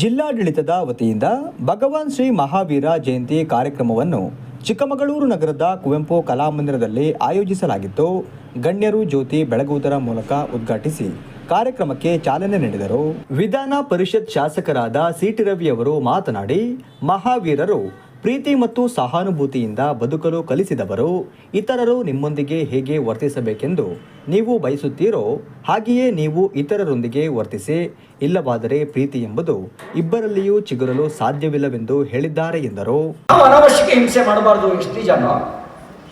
ಜಿಲ್ಲಾಡಳಿತದ ವತಿಯಿಂದ ಭಗವಾನ್ ಶ್ರೀ ಮಹಾವೀರ ಜಯಂತಿ ಕಾರ್ಯಕ್ರಮವನ್ನು ಚಿಕ್ಕಮಗಳೂರು ನಗರದ ಕುವೆಂಪು ಕಲಾಮಂದಿರದಲ್ಲಿ ಆಯೋಜಿಸಲಾಗಿತ್ತು. ಗಣ್ಯರು ಜ್ಯೋತಿ ಬೆಳಗುವುದರ ಮೂಲಕ ಉದ್ಘಾಟಿಸಿ ಕಾರ್ಯಕ್ರಮಕ್ಕೆ ಚಾಲನೆ ನೀಡಿದರು. ವಿಧಾನ ಪರಿಷತ್ ಶಾಸಕರಾದ ಸಿಟಿ ರವಿ ಅವರು ಮಾತನಾಡಿ, ಮಹಾವೀರರು ಪ್ರೀತಿ ಮತ್ತು ಸಹಾನುಭೂತಿಯಿಂದ ಬದುಕಲು ಕಲಿಸಿದವರು, ಇತರರು ನಿಮ್ಮೊಂದಿಗೆ ಹೇಗೆ ವರ್ತಿಸಬೇಕೆಂದು ನೀವು ಬಯಸುತ್ತೀರೋ ಹಾಗೆಯೇ ನೀವು ಇತರರೊಂದಿಗೆ ವರ್ತಿಸಿ, ಇಲ್ಲವಾದರೆ ಪ್ರೀತಿ ಎಂಬುದು ಇಬ್ಬರಲ್ಲಿಯೂ ಚಿಗುರಲು ಸಾಧ್ಯವಿಲ್ಲವೆಂದು ಹೇಳಿದ್ದಾರೆ ಎಂದರು. ಅನವಶ್ಯಕ ಹಿಂಸೆ ಮಾಡಬಾರದು ಎಷ್ಟು ಜನ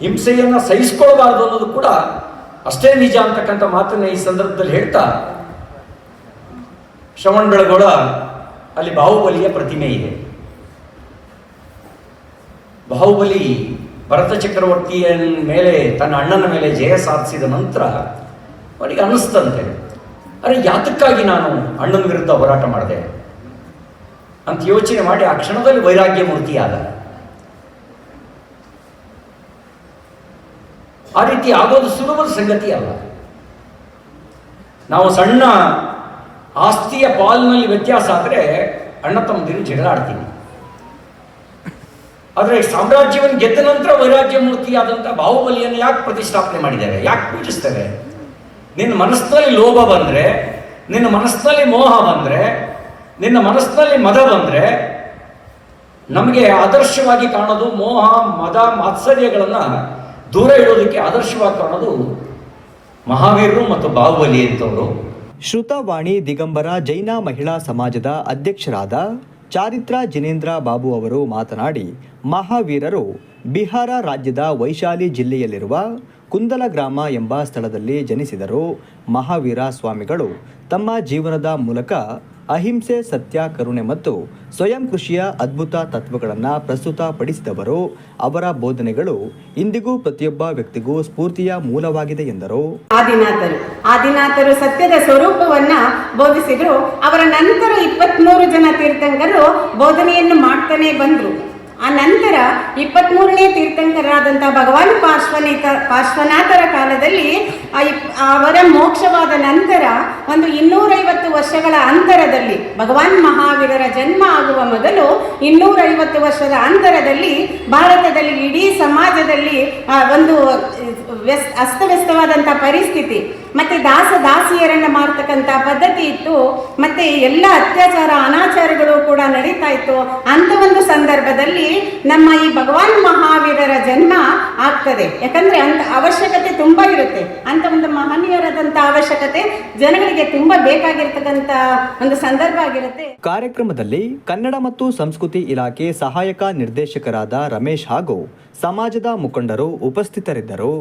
ಹಿಂಸೆಯನ್ನು ಸಹಿಸಿಕೊಳ್ಳಬಾರದು ಅನ್ನೋದು ಕೂಡ ಅಷ್ಟೇ ನಿಜ ಅಂತಕ್ಕಂಥ ಮಾತನ್ನ ಈ ಸಂದರ್ಭದಲ್ಲಿ ಹೇಳ್ತಾ ಶ್ರವಣ ಬೆಳಗೋಳ ಅಲ್ಲಿ ಬಾಹುಬಲಿಯ ಪ್ರತಿಮೆ ಇದೆ. ಬಾಹುಬಲಿ ಭರತ ಚಕ್ರವರ್ತಿಯ ಮೇಲೆ, ತನ್ನ ಅಣ್ಣನ ಮೇಲೆ ಜಯ ಸಾಧಿಸಿದ ನಂತರ ಅವನಿಗೆ ಅನ್ನಿಸ್ತಂತೆ. ಅರೆ, ಯಾತಕ್ಕಾಗಿ ನಾನು ಅಣ್ಣನ ವಿರುದ್ಧ ಹೋರಾಟ ಮಾಡಿದೆ? ಅಂತ ಯೋಚನೆ ಮಾಡಿ ಆ ಕ್ಷಣದಲ್ಲಿ ವೈರಾಗ್ಯ ಮೂರ್ತಿಯಾದ ಆ ರೀತಿ ಆಗೋದು ಸುಲಭದ ಸಂಗತಿ ಅಲ್ಲ. ನಾವು ಸಣ್ಣ ಆಸ್ತಿಯ ಪಾಲಿನಲ್ಲಿ ವ್ಯತ್ಯಾಸ ಆದರೆ ಅಣ್ಣ ತಮ್ಮದಿರು ಜಗಳ ಆಡ್ತೀವಿ ಆದರೆ ಸಾಮ್ರಾಜ್ಯವನ್ನು ಗೆದ್ದ ನಂತರ ವೈರಾಗ್ಯ ಮೂರ್ತಿಯಾದಂಥ ಬಾಹುಬಲಿಯನ್ನು ಯಾಕೆ ಪ್ರತಿಷ್ಠಾಪನೆ ಮಾಡಿದ್ದಾರೆ? ಯಾಕೆ ಪೂಜಿಸ್ತೇವೆ? ನಿನ್ನ ಮನಸ್ಸಿನಲ್ಲಿ ಲೋಭ ಬಂದರೆ, ನಿನ್ನ ಮನಸ್ಸಿನಲ್ಲಿ ಮೋಹ ಬಂದರೆ, ನಿನ್ನ ಮನಸ್ಸಿನಲ್ಲಿ ಮದ ಬಂದರೆ ನಮಗೆ ಆದರ್ಶವಾಗಿ ಕಾಣೋದು ಮೋಹ, ಮದ, ಮಾತ್ಸರ್ಯಗಳನ್ನು ದೂರ ಇಡೋದಕ್ಕೆ ಆದರ್ಶವಾಗಿ ಕಾಣೋದು ಮಹಾವೀರರು ಮತ್ತು ಬಾಹುಬಲಿ ಅಂತವರು. ಶ್ರುತವಾಣಿ ದಿಗಂಬರ ಜೈನ ಮಹಿಳಾ ಸಮಾಜದ ಅಧ್ಯಕ್ಷರಾದ ಚಾರಿತ್ರ ಜಿನೇಂದ್ರ ಬಾಬು ಅವರು ಮಾತನಾಡಿ ಮಹಾವೀರರು ಬಿಹಾರ ರಾಜ್ಯದ ವೈಶಾಲಿ ಜಿಲ್ಲೆಯಲ್ಲಿರುವ ಕುಂದಲ ಗ್ರಾಮ ಎಂಬ ಸ್ಥಳದಲ್ಲಿ ಜನಿಸಿದರು. ಮಹಾವೀರ ಸ್ವಾಮಿಗಳು ತಮ್ಮ ಜೀವನದ ಮೂಲಕ ಅಹಿಂಸೆ, ಸತ್ಯ, ಕರುಣೆ ಮತ್ತು ಸ್ವಯಂ ಕೃಷಿಯ ಅದ್ಭುತ ತತ್ವಗಳನ್ನು ಪ್ರಸ್ತುತಪಡಿಸಿದವರು. ಅವರ ಬೋಧನೆಗಳು ಇಂದಿಗೂ ಪ್ರತಿಯೊಬ್ಬ ವ್ಯಕ್ತಿಗೂ ಸ್ಫೂರ್ತಿಯ ಮೂಲವಾಗಿದೆ ಎಂದರು. ಆದಿನಾಥರು. ಆದಿನಾಥರು ಸತ್ಯದ ಸ್ವರೂಪವನ್ನ ಬೋಧಿಸಿದ್ರು. ಅವರ ನಂತರ ಇಪ್ಪತ್ಮೂರು ಜನ ತೀರ್ಥಂಕರು ಬೋಧನೆಯನ್ನು ಮಾಡ್ತಾನೆ ಬಂದ್ರು. ಆ ನಂತರ ಇಪ್ಪತ್ಮೂರನೇ ತೀರ್ಥಂಕರಾದಂಥ ಭಗವಾನ್ ಪಾರ್ಶ್ವನೇತ, ಪಾರ್ಶ್ವನಾಥರ ಕಾಲದಲ್ಲಿ ಅವರ ಮೋಕ್ಷವಾದ ನಂತರ ಒಂದು ಇನ್ನೂರೈವತ್ತು ವರ್ಷಗಳ ಅಂತರದಲ್ಲಿ ಭಗವಾನ್ ಮಹಾವೀರರ ಜನ್ಮ ಆಗುವ ಮೊದಲು ಇನ್ನೂರೈವತ್ತು ವರ್ಷದ ಅಂತರದಲ್ಲಿ ಭಾರತದಲ್ಲಿ ಇಡೀ ಸಮಾಜದಲ್ಲಿ ಒಂದು ವ್ಯಸ್, ಅಸ್ತವ್ಯಸ್ತವಾದಂಥ ಪರಿಸ್ಥಿತಿ. ಮತ್ತು ದಾಸ ದಾಸಿಯರನ್ನ ಮಾಡ್ತಕ್ಕಂಥ ಪದ್ಧತಿ ಇತ್ತು. ಮತ್ತೆ ಎಲ್ಲ ಅತ್ಯಾಚಾರ, ಅನಾಚಾರಗಳು ಕೂಡ ನಡೀತಾ ಇತ್ತು. ಅಂತ ಒಂದು ಸಂದರ್ಭದಲ್ಲಿ ನಮ್ಮ ಈ ಭಗವಾನ್ ಮಹಾವೀರರ ಜನ್ಮ ಆಗ್ತದೆ. ಯಾಕಂದ್ರೆ ಅಂತ ಅವಶ್ಯಕತೆ ತುಂಬಾ ಇರುತ್ತೆ. ಅಂತ ಒಂದು ಮಹನೀಯರಾದಂಥ ಅವಶ್ಯಕತೆ ಜನಗಳಿಗೆ ತುಂಬಾ ಬೇಕಾಗಿರ್ತಕ್ಕಂಥ ಒಂದು ಸಂದರ್ಭ ಆಗಿರುತ್ತೆ. ಕಾರ್ಯಕ್ರಮದಲ್ಲಿ ಕನ್ನಡ ಮತ್ತು ಸಂಸ್ಕೃತಿ ಇಲಾಖೆ ಸಹಾಯಕ ನಿರ್ದೇಶಕರಾದ ರಮೇಶ್ ಹಾಗೂ ಸಮಾಜದ ಮುಖಂಡರು ಉಪಸ್ಥಿತರಿದ್ದರು.